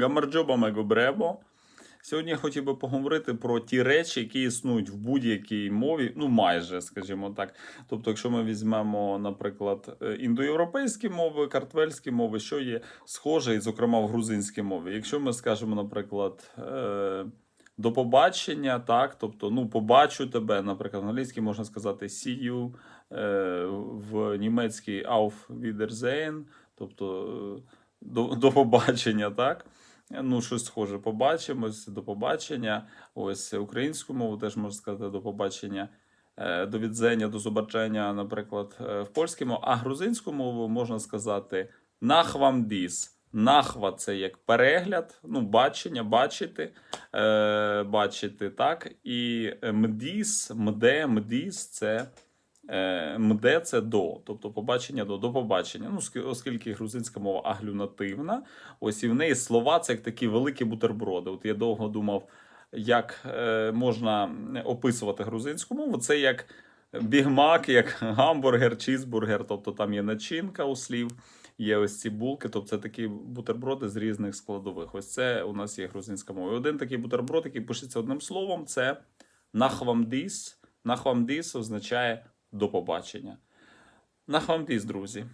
Гамарджоба Мегобребо. Сьогодні я хотів би поговорити про ті речі, які існують в будь-якій мові, ну майже, скажімо так. Тобто, якщо ми візьмемо, наприклад, е, індоєвропейські мови, картвельські мови, що є схоже, і, зокрема, в грузинській мові. Якщо ми скажемо, наприклад, е, до побачення, так, тобто, ну, побачу тебе, наприклад, в англійській можна сказати see you, е, в німецькій auf Wiedersehen, тобто до, до побачення, так? Ну, щось схоже, побачимось, до побачення. Ось українську мову теж можна сказати до побачення, е, до відзення, до зобачення, наприклад, е, в польській мові. А грузинську мову можна сказати нахвамдіс. Нахва це як перегляд, ну, бачення, бачити, е, бачити, так. І мдіс, мде, мдіс це МД це до, тобто побачення до, до побачення. Ну, оскільки грузинська мова аглюнативна, ось і в неї слова це як такі великі бутерброди. От я довго думав, як е, можна описувати грузинську мову. Це як бігмак, як гамбургер, чізбургер, тобто там є начинка у слів. Є ось ці булки, тобто це такі бутерброди з різних складових. Ось це у нас є грузинська мова. І один такий бутерброд, який пишеться одним словом, це нахвамдіс. Нахвамдіс означає до побачення. На Нахвамдіс, друзі.